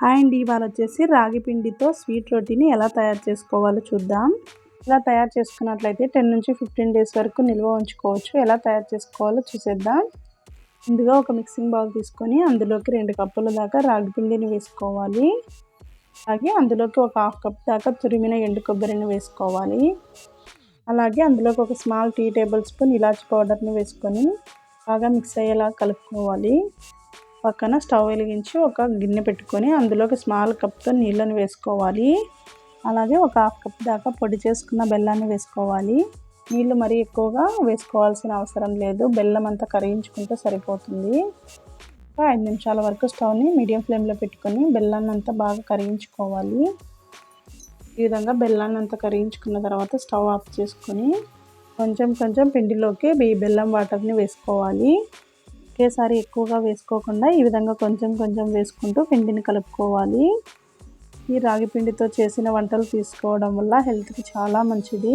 Hi అండి ఇవాళ వచ్చేసి రాగి పిండితో స్వీట్ రొటీని ఎలా తయారు చేసుకోవాలో చూద్దాం. ఇలా తయారు చేసుకున్నట్లయితే టెన్ నుంచి ఫిఫ్టీన్ డేస్ వరకు నిల్వ ఉంచుకోవచ్చు. ఎలా తయారు చేసుకోవాలో చూసేద్దాం. ముందుగా ఒక మిక్సింగ్ బౌల్ తీసుకొని అందులోకి రెండు కప్పుల దాకా రాగి పిండిని వేసుకోవాలి. అలాగే అందులోకి ఒక హాఫ్ కప్ దాకా తురిమిన ఎండు కొబ్బరిని వేసుకోవాలి. అలాగే అందులోకి ఒక స్మాల్ టీ టేబుల్ స్పూన్ ఇలాచి పౌడర్ని వేసుకొని బాగా మిక్స్ అయ్యేలా కలుపుకోవాలి. పక్కన స్టవ్ వెలిగించి ఒక గిన్నె పెట్టుకొని అందులోకి స్మాల్ కప్తో నీళ్ళని వేసుకోవాలి. అలాగే ఒక హాఫ్ కప్ దాకా పొడి చేసుకున్న బెల్లాన్ని వేసుకోవాలి. నీళ్ళు మరీ ఎక్కువగా వేసుకోవాల్సిన అవసరం లేదు. బెల్లం అంతా కరిగించుకుంటే సరిపోతుంది. ఐదు నిమిషాల వరకు స్టవ్ని మీడియం ఫ్లేమ్లో పెట్టుకొని బెల్లాన్ని అంతా బాగా కరిగించుకోవాలి. ఈ విధంగా బెల్లాన్ని అంతా కరిగించుకున్న తర్వాత స్టవ్ ఆఫ్ చేసుకొని కొంచెం కొంచెం పిండిలోకి బెల్లం వాటర్ని వేసుకోవాలి. ఒకేసారి ఎక్కువగా వేసుకోకుండా ఈ విధంగా కొంచెం కొంచెం వేసుకుంటూ పిండిని కలుపుకోవాలి. ఈ రాగి పిండితో చేసిన వంటలు తీసుకోవడం వల్ల హెల్త్కి చాలా మంచిది.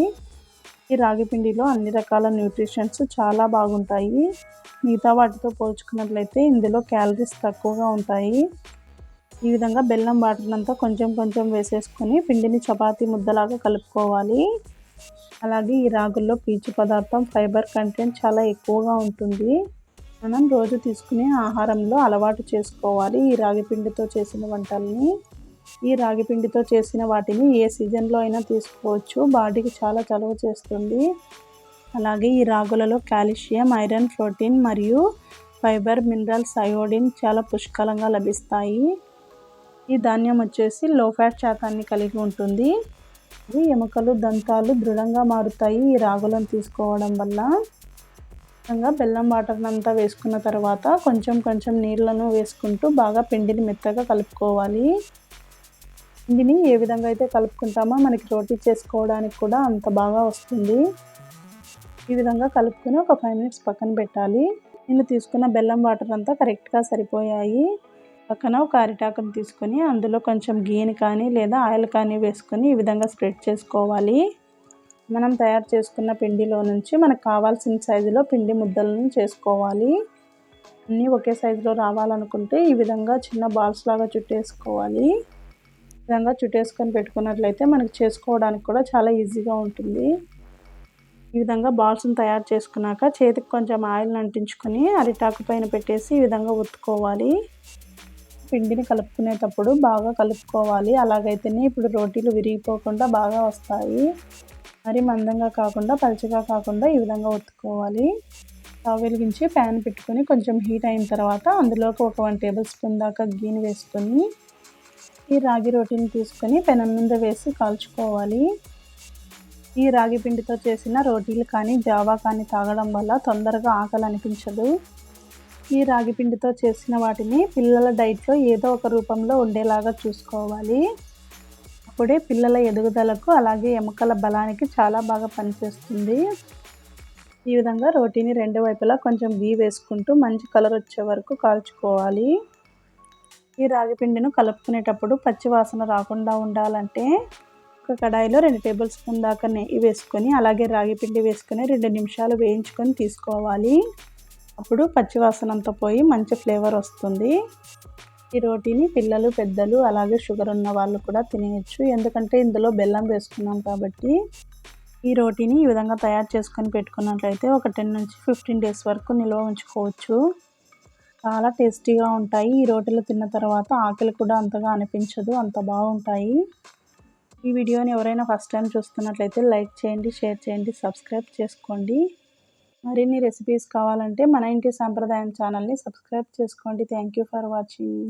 ఈ రాగి పిండిలో అన్ని రకాల న్యూట్రిషన్స్ చాలా బాగుంటాయి. మిగతా వాటితో పోల్చుకున్నట్లయితే ఇందులో క్యాలరీస్ తక్కువగా ఉంటాయి. ఈ విధంగా బెల్లం వాటర్నంతా కొంచెం కొంచెం వేసేసుకొని పిండిని చపాతీ ముద్దలాగా కలుపుకోవాలి. అలాగే ఈ రాగుల్లో పీచు పదార్థం ఫైబర్ కంటెంట్ చాలా ఎక్కువగా ఉంటుంది. మనం రోజు తీసుకునే ఆహారంలో అలవాటు చేసుకోవాలి. ఈ రాగి పిండితో చేసిన వంటల్ని ఈ రాగిపిండితో చేసిన వాటిని ఏ సీజన్లో అయినా తీసుకోవచ్చు. బాడీకి చాలా చలువ చేస్తుంది. అలాగే ఈ రాగులలో కాల్షియం ఐరన్ ప్రోటీన్ మరియు ఫైబర్ మినరల్స్ అయోడిన్ చాలా పుష్కలంగా లభిస్తాయి. ఈ ధాన్యం వచ్చేసి లో ఫ్యాట్ శాతాన్ని కలిగి ఉంటుంది. ఎముకలు దంతాలు దృఢంగా మారుతాయి ఈ రాగులను తీసుకోవడం వల్ల. ఇంకా బెల్లం వాటర్ అంతా వేసుకున్న తర్వాత కొంచెం కొంచెం నీళ్ళను వేసుకుంటూ బాగా పిండిని మెత్తగా కలుపుకోవాలి. పిండిని ఏ విధంగా అయితే కలుపుకుంటామో మనకి రోటీ చేసుకోవడానికి కూడా అంత బాగా వస్తుంది. ఈ విధంగా కలుపుకొని ఒక ఫైవ్ మినిట్స్ పక్కన పెట్టాలి. నేను తీసుకున్న బెల్లం వాటర్ అంతా కరెక్ట్గా సరిపోయాయి. పక్కన ఒక అరిటాకును తీసుకొని అందులో కొంచెం గీని కానీ లేదా ఆయిల్ కానీ వేసుకొని ఈ విధంగా స్ప్రెడ్ చేసుకోవాలి. మనం తయారు చేసుకున్న పిండిలో నుంచి మనకు కావాల్సిన సైజులో పిండి ముద్దలను చేసుకోవాలి. అన్నీ ఒకే సైజులో రావాలనుకుంటే ఈ విధంగా చిన్న బాల్స్ లాగా చుట్టేసుకోవాలి. ఈ విధంగా చుట్టేసుకొని పెట్టుకున్నట్లయితే మనకు చేసుకోవడానికి కూడా చాలా ఈజీగా ఉంటుంది. ఈ విధంగా బాల్స్ని తయారు చేసుకున్నాక చేతికి కొంచెం ఆయిల్ని అంటించుకొని అరిటాకు పైన పెట్టేసి ఈ విధంగా ఉత్తుకోవాలి పిండిని కలుపుకునేటప్పుడు బాగా కలుపుకోవాలి. అలాగైతేనే ఇప్పుడు రోటీలు విరిగిపోకుండా బాగా వస్తాయి. మరి మందంగా కాకుండా పలచగా కాకుండా ఈ విధంగా ఒత్తుకోవాలి. స్టవ్ వెలిగించి ప్యాన్ పెట్టుకొని కొంచెం హీట్ అయిన తర్వాత అందులోకి ఒక వన్ టేబుల్ స్పూన్ దాకా గీని వేసుకొని ఈ రాగి రోటీని తీసుకొని పెనం మీద వేసి కాల్చుకోవాలి. ఈ రాగి పిండితో చేసిన రోటీలు కానీ జావా కానీ తాగడం వల్ల తొందరగా ఆకలి అనిపించదు. ఈ రాగి పిండితో చేసిన వాటిని పిల్లల డైట్లో ఏదో ఒక రూపంలో ఉండేలాగా చూసుకోవాలి. అప్పుడే పిల్లల ఎదుగుదలకు అలాగే ఎముకల బలానికి చాలా బాగా పనిచేస్తుంది. ఈ విధంగా రోటీని రెండు వైపులా కొంచెం గీ వేసుకుంటూ మంచి కలర్ వచ్చే వరకు కాల్చుకోవాలి. ఈ రాగి పిండిను కలుపుకునేటప్పుడు పచ్చి వాసన రాకుండా ఉండాలంటే ఒక కడాయిలో రెండు టేబుల్ స్పూన్ దాకా నెయ్యి వేసుకొని అలాగే రాగి పిండి వేసుకొని రెండు నిమిషాలు వేయించుకొని తీసుకోవాలి. అప్పుడు పచ్చివాసనంతో పోయి మంచి ఫ్లేవర్ వస్తుంది. ఈ రోటీని పిల్లలు పెద్దలు అలాగే షుగర్ ఉన్న వాళ్ళు కూడా తినేయచ్చు. ఎందుకంటే ఇందులో బెల్లం వేసుకున్నాం కాబట్టి ఈ రోటీని ఈ విధంగా తయారు చేసుకొని పెట్టుకున్నట్లయితే ఒక టెన్ నుంచి ఫిఫ్టీన్ డేస్ వరకు నిల్వ ఉంచుకోవచ్చు. చాలా టేస్టీగా ఉంటాయి. ఈ రోటీలు తిన్న తర్వాత ఆకలి కూడా అంతగా అనిపించదు. అంత బాగుంటాయి. ఈ వీడియోని ఎవరైనా ఫస్ట్ టైం చూస్తున్నట్లయితే లైక్ చేయండి షేర్ చేయండి సబ్స్క్రైబ్ చేసుకోండి. మరిన్ని రెసిపీస్ కావాలంటే మన ఇంటి సాంప్రదాయం ఛానల్ని సబ్స్క్రైబ్ చేసుకోండి. Thank you for watching